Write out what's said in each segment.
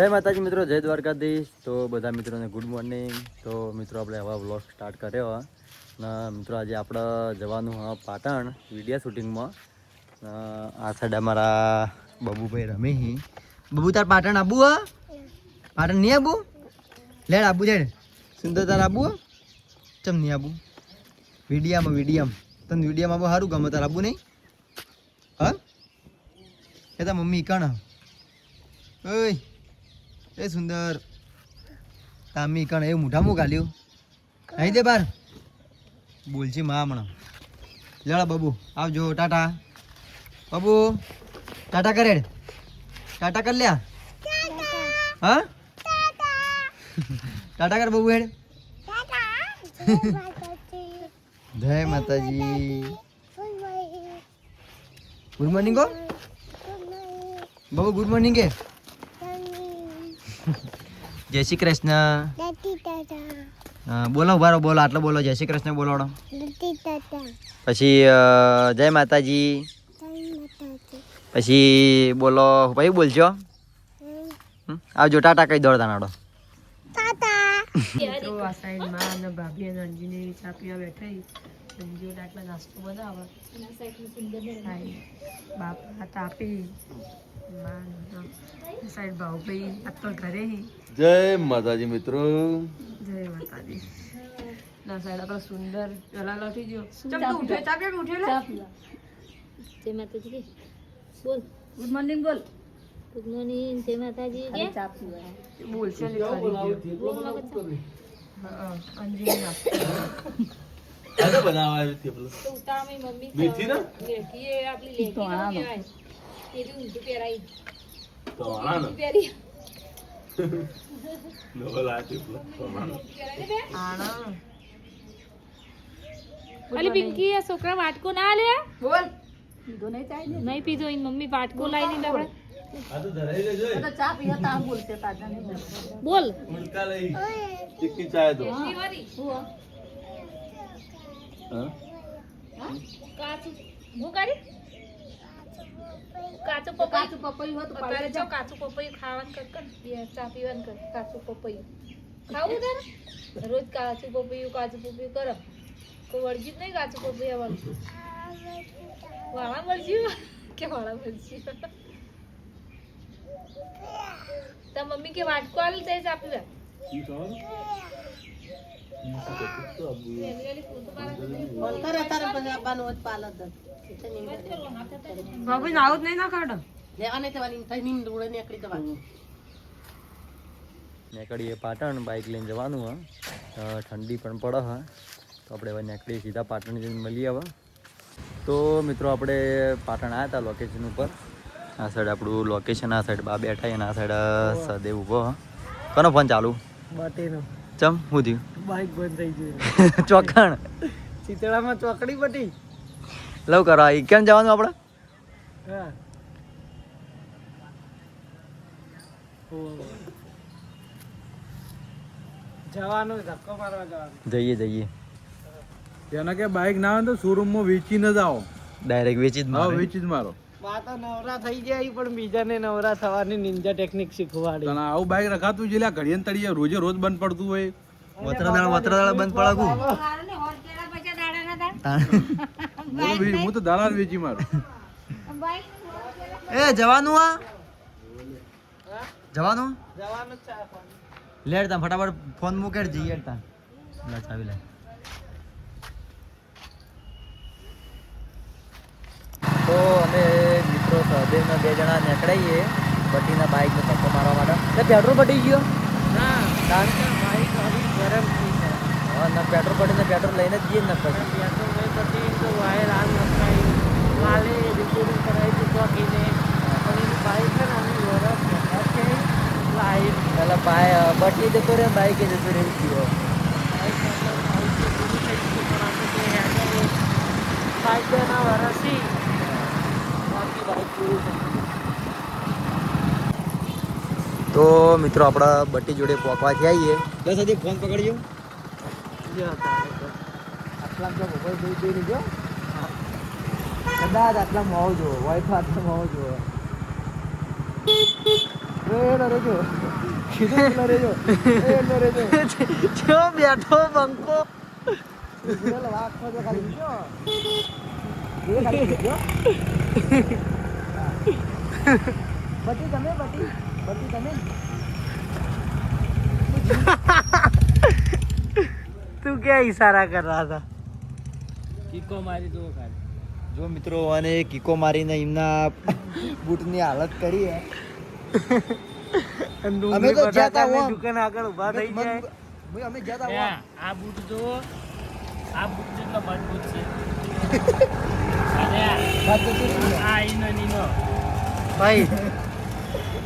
જય માતાજી મિત્રો, જય દ્વારકાધીશ. તો બધા મિત્રોને ગુડ મોર્નિંગ તો મિત્રો, આપણે હવા વ્લોગ સ્ટાર્ટ કર્યો ને મિત્રો, આજે આપણે જવાનું, હા, પાટણ વિડીયા શૂટિંગમાં આ સાઈડ અમારા બબુભાઈ રમે બબુ, તાર પાટણ આબુ, હા? પાટણ નહીં આબુ? લેડ આબુ, લેડ. સુંદર તાર આબુ ચમ નહીં આબુ? વિડીયામાં, વિડીયમ. તને વિડીયામાં આબુ સારું ગમે, તાર આબુ નહીં? હા? એ તાર મમ્મી કણ ઓય. એ સુંદર. તામી કણ એ મોઢા મું ગાલ્યું. અહીં દે બાર. બોલજી મા હમણાં. લેડા બાબુ, આવજો, ટાટા. બાબુ, ટાટા કરે ટાટા કર લ્યા. હા? ટાટા કર બાબુ હેડ. જય માતાજી. ગુડ મોર્નિંગ ગો બાબુ, ગુડ મોર્નિંગ કે? જય શ્રી કૃષ્ણ. બોલો બારો બોલો આટલો બોલો જય શ્રી કૃષ્ણ બોલો પછી જય માતાજી. પછી બોલો ભાઈ બોલજો. આવજો ટાટા કઈ દોડતા નાડો. મિત્રો આ સાઈડમાં અને ભાભી અને અંજુની ચા પીવા બેઠી. અંજુ આટલા નાસ્તો બનાવે. હાય. બાપમાં આ સાઈડ ભાવભાઈ આ તો ઘરે હી જય માતાજી મિત્રો જય માતાજી ના સાઈડ આપણો સુંદર જલાલ ઉઠી ગયો ચમ તું ઉઠે ચા પીવા ઉઠે લે જય માતાજી કે બોલ ગુડ મોર્નિંગ બોલ ગુડ મોર્નિંગ જય માતાજી કે ચા પીવા બોલ છે ને કરી ગયો હા અંજુની નાસ્તો આજે બનાવાયું થેપલું તો ઉતાળામાં મમ્મી મેથી ના લેકી એ આપણી લેકી નો કહેવાય એ બી ઊંધું પહેરાઈ તો આણા ને પહેરી નવો લાયા થેપલું તો આણા. અલી પિંકી આ છોકરા વાટકો ના લે? બોલ. નહીં પીધો એની મમ્મી વાટકો લાવી દીધા આપણે. આ તો ધરાઈ લેજો એ. બોલ. ઉડકા લઈ. ચીક્કી ચાય દો હા? કાચું. હું કરી? કાચું પપૈયું. કાચું પપૈયું હતું અત્યારે જો. કાચું પપૈયું ખાવાનું કર કર. બે ચા પીવાનું કર કાચું પપૈયું. ખાવું તારે? રોજ કાચું પપૈયું કાચું પપૈયું કરો કોઈ વળજી નહીં કાચું પપૈયા વાળું વાળા મળજી કે વાળા મળજી તાર મમ્મી કે વાટકો આલી તે ચા પીવા કાઢો નીકળીએ પાટણ બાઇક લઈને જવાનું હા. ઠંડી પણ પડે હા. તો આપણે હવે નીકળીએ સીધા પાટણ જઈને મળી આવે તો મિત્રો આપણે પાટણ આવ્યા હતા લોકેશન ઉપર. આ સાઈડ આપણું લોકેશન આ સાઈડ બા બેઠા અને આ સાઈડ સદેવ ઊભો હા. કોનો ફોન ચાલુ? બટીનો ચમ હું થયું? બાઈક બંધ થઈ ગઈ. ચોકણ ચિતળામાં ચોકડી પટી. લવ કરો આ કેમ જવાનું આપણે હા. જવાનું ધક્કો મારવા જવાનું. જઈએ જઈએ. જેના કે બાઇક ના હોય તો શોરૂમમાં વેચીને જ આવો. ડાયરેક્ટ વેચી જ હા વેચી જ મારો. વાતો નવરા થઈ જાય પણ બીજાને નવરા થવાની નિંજા ટેકનિક શીખવાડી. આવું બાઇક રખાતું છે ઘડિયાળ તળિયે રોજે રોજ બંધ પડતું હોય. વતરાદાળ વત્રદાળ બંધ પડાકું હું તો દાલાલ વેચી મારું. એ જવાનું આ? જવાનું? જવાનું લેડ તા ફટાફટ ફોન મૂકે જઈએ તા લે ચાવી લે તો અમે મિત્રો સહદેવના બે જણા નીકળાઈએ બટીના બાઇકને ધક્કો મારવા માટે. તે પેટ્રોલ પટી ગયો? ના ગરમ થઈ જાય. હા ને પેટ્રોલ પડીને પેટ્રોલ લઈને જ જઈએ ને પછી પેટ્રોલ નહીં પછી તો વાયર આગ નખાઈ કાલે રિપોર્ટિંગ કરાવી હતી ચોકીને પણ એની બાઈક છે ને અમે વરસ છે. પેલા બાય બટી જતો રહે બાઇકે જતો રહે થયું બાઈક બાઈક બેના વરસી. બાકી બાઇક પૂરી થઈ ગઈ તો મિત્રો આપણા બટી જોડે પોકવાથી આવીએ બસ હજી ફોન પકડજો. કદાચ આટલા મોવ જુઓ વાઈફ આટલા મોવ જુઓ બેઠો બંકો બટી તમે બટી તું ક્યાં ઈશારા કર રહા હતા? કિકો મારી દો ખાલી. જો મિત્રો અને કિકો મારીને એમના બૂટની હાલત કરી હે. અમે તો જ્યાં તા દુકાન આગળ ઊભા થઈ જાય. ભાઈ અમે જતા એ, આ બૂટ જો આ બૂટ જેટલો મજબૂત છે. અરે આ ભાઈ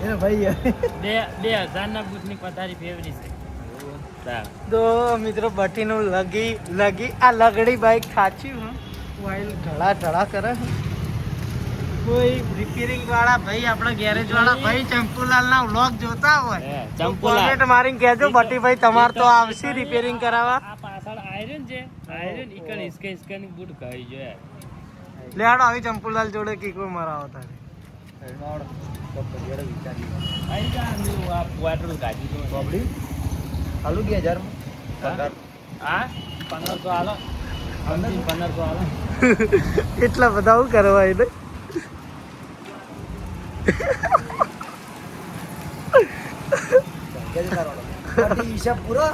એને ભાઈ. બે બે હજારના બૂટની પથારી ફેવરી છે. તો મિત્રો બટીનું લગી લગી આ લગડી બાઈક ખાચી હું. વાઇલ ઢળા ઢળા કરે કોઈ રિપેરિંગ વાળા ભાઈ આપણા ગેરેજ વાળા ભાઈ ચંપુલાલ ના વ્લોગ જોતા હોય ચંપુલાલ. comment મારીને કહેજો બટી ભાઈ તમાર તો આવશે રિપેરિંગ કરાવવા. આ પાછળ આયરન છે. આયરન બૂટ આવી ચંપુલાલ જોડે કીકો મરાવો તારે હાલુ બે હજાર પંદરસો હાલો પંદરસો હાલો એટલા બધા શું કરવા એને પૂરો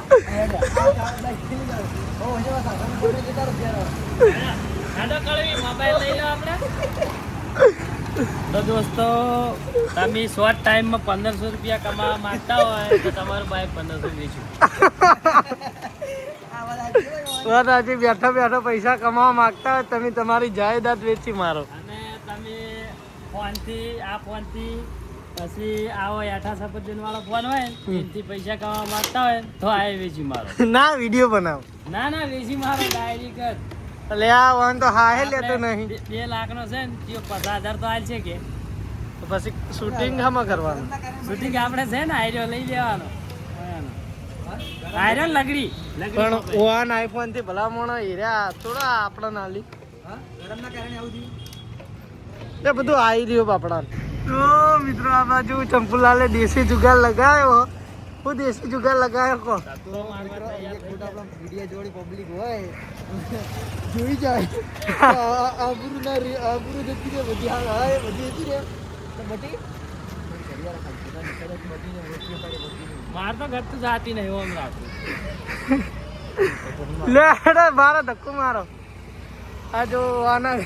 તો દોસ્તો તમે શોર્ટ ટાઈમમાં પંદરસો રૂપિયા કમાવા માંગતા હોય તો તમારું બાઈક પંદરસો વેચું. વાત આજે બેઠા બેઠા પૈસા કમાવા માંગતા હોય તમે તમારી જાયદાદ વેચી મારો. અને તમે ફોનથી આ ફોનથી પછી આવો એઠા સફરજન વાળો ફોન હોય એથી પૈસા કમાવા માંગતા હોય તો આ વેચી મારો. ના વીડિયો બનાવો. ના ના વેચી મારો ડાયરી કર. એટલે આ વાન તો હાહે લેતો નહીં. બે- લાખ લાખનો છે ને પચાસ હજાર તો આલ છે કે. તો પછી શૂટિંગ હામાં કરવાનું. શૂટિંગ આપણે છે ને આયરો લઈ લેવાનો. આયરો લગડી. પણ. ઓન આઈફોનથી ભલામણ હીર્યા થોડા આપણા નાલી. એ બધું આવી રહ્યું બાપડા તો મિત્રો આ બાજુ ચંપુલાલે દેશી જુગાર લગાવ્યો. હું દેશી જુગાર લગાવ્યો કો? થઈ જોડી પબ્લિક હોય. જોઈ જાય. આબરૂ ના રે આબરૂ જતી રે બધી હાલ હોય બધી જતી રે તો બટી માર તો ઘર તો જાતી નહીં ઓમ રાખું લે હેડે મારો ધક્કો મારો. આ જો આના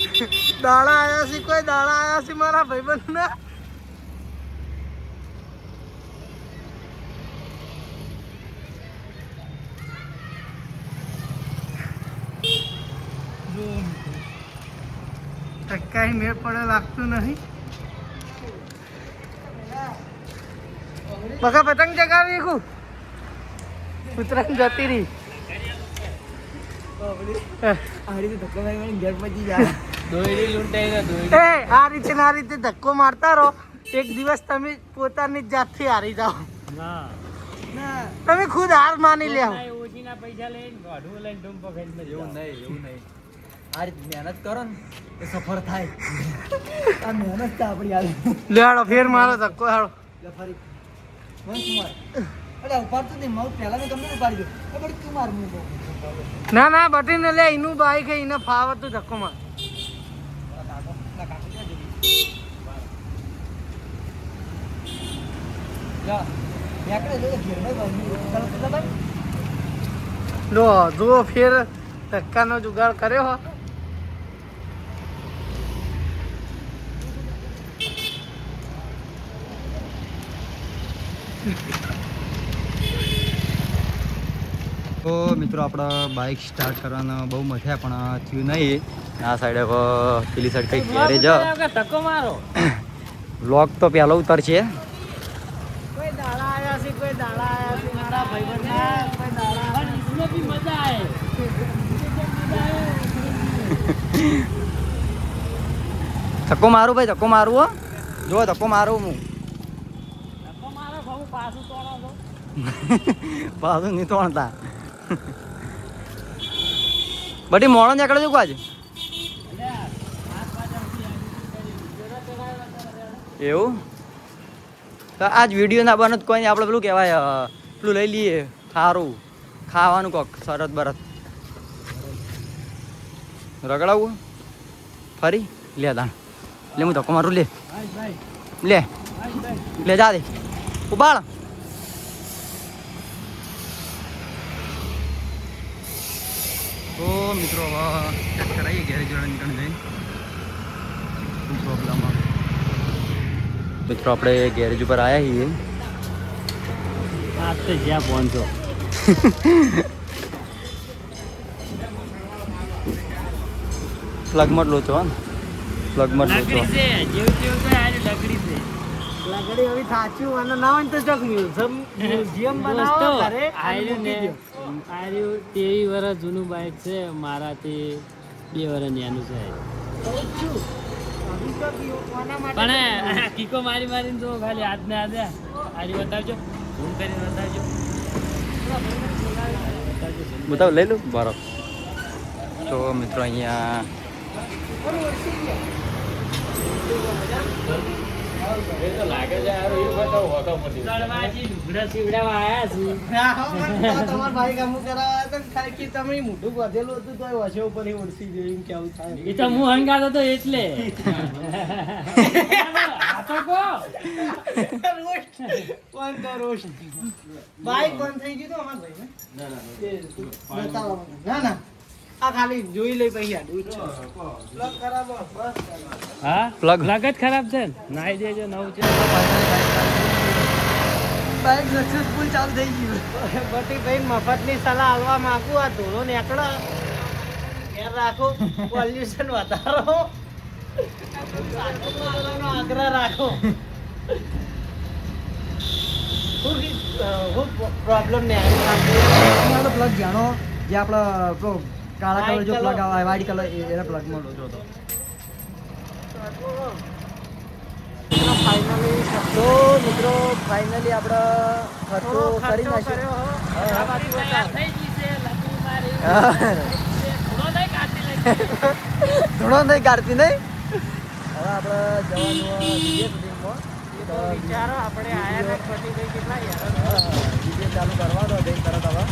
દાણા આયા છે કોઈ દાણા આયા છે મારા ભાઈબંધ ના ટક્કાઈ મેળ પડે લાગતું નહીં. બકા પતંગ ચગાવી કુ ઉતરાણ જતી રહી. આ રીતે ધક્કો આ રીતે મારતા રહો. એક દિવસ તમે પોતાની જાતથી હારી જાઓ. તમે ખુદ હાર માની પૈસા લઈને એવું નહીં એવું નહીં. આ રીતે મહેનત કરો ને એ સફળ થાય. આ મહેનત તો આપણી આવી લે હાડો ફેર મારો ધક્કો હાડો લે ફરી. વંશ માર અરે ઉપાડતો નહીં મારું પહેલા મેં તમને ઉપાડી દો. એ તું માર હું ના ના બટીને લે એનું બાઈક હે એને ફાવત તું ધક્કો માર. લો જુઓ ફેર ધક્કાનો જુગાડ કર્યો હો. તો મિત્રો આપણા બાઇક સ્ટાર્ટ કરવાનો બહુ મજા પણ થયું નહીં. આ સાઈડ હવે પેલી સાઈડ કંઈક ઘેરે જ ધક્કો તો પેલો ઉતર છે. ધક્કો મારું ભાઈ ધક્કો મારું હો. જો ધક્કો મારું હું. પાછું તોડો છો? પાછું નહીં તોડતા. બટી મોડો નીકળે છે આજ એવું? તો આજ વીડિયો ના બને કોઈ આપણે પેલું કહેવાય પેલું લઈ લઈએ સારું ખાવાનું કોક શરત બરત રગડાવું? ફરી? લે દાણ. લે હું ધક્કો મારું લે. લે. લે જા દે. ઉબાળ તો મિત્રો હવે ચેક કરાવીએ ગેરેજ વાળા નીકળી જઈને. શું પ્રોબ્લેમ મિત્રો આપણે ગેરેજ ઉપર આવ્યા છીએ. આપણે તો જ્યાં પહોંચો. પ્લગમાં જ લોચો હા ને? પ્લગમાં જ લકડી છે જેવું તેવું તો આજે લકડી છે. લગડી હવે થાચ્યું અને ના હોય તો ચોક મ્યુઝિયમ મ્યુઝિયમ બનાવો ઘરે અને ને આયુ તેવી વર્ષ જૂનું બાઇક છે મારાથી બે વર્ષ નેનું છે. પણ કીકો મારી મારીને જો ખાલી હાથ ને હાથે. આરી બતાવજો. ફોન કરીને બતાવજો. બતાવ લઈ લો બરાબર તો મિત્રો અહીંયા બાઈક બંધ થઈ ગયું. ના ના. આ ખાલી જોઈ લઈ પછી આડું જ છે. પ્લગ ખરાબ હા? Plug. પ્લગ જ ખરાબ છે ને? નાઈ દેજો નવું છે. બાઇક સક્સેસફુલ ચાલુ થઈ ગયું. બટી ભાઈ મફતની સલાહ આલવા માંગુ આ ધોળો નીકળો. ઘેર રાખો પોલ્યુશન વધારો. આગ્રહ રાખો. પ્રોબ્લેમ ને પ્લગ જાણો જે આપણો કાળા કલર જો પ્લગ. આવે વાઈટ કલર એના પ્લગમાં લોચો હતો તો. મિત્રો ફાઇનલી આપણે ખર્ચો કરી નાખ્યો. નહીં કાઢી નહીં કાઢતી નહીં? હવે આપણે જવાનું તો વિચારો આપણે આયા ને બટી ભાઈ કેટલા ચાલુ કરવાનો જઈને તરત હવે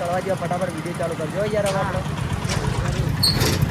કરવા જેવા ફટાફટ વીડિયો ચાલુ કરજો યાર હવે આપણે.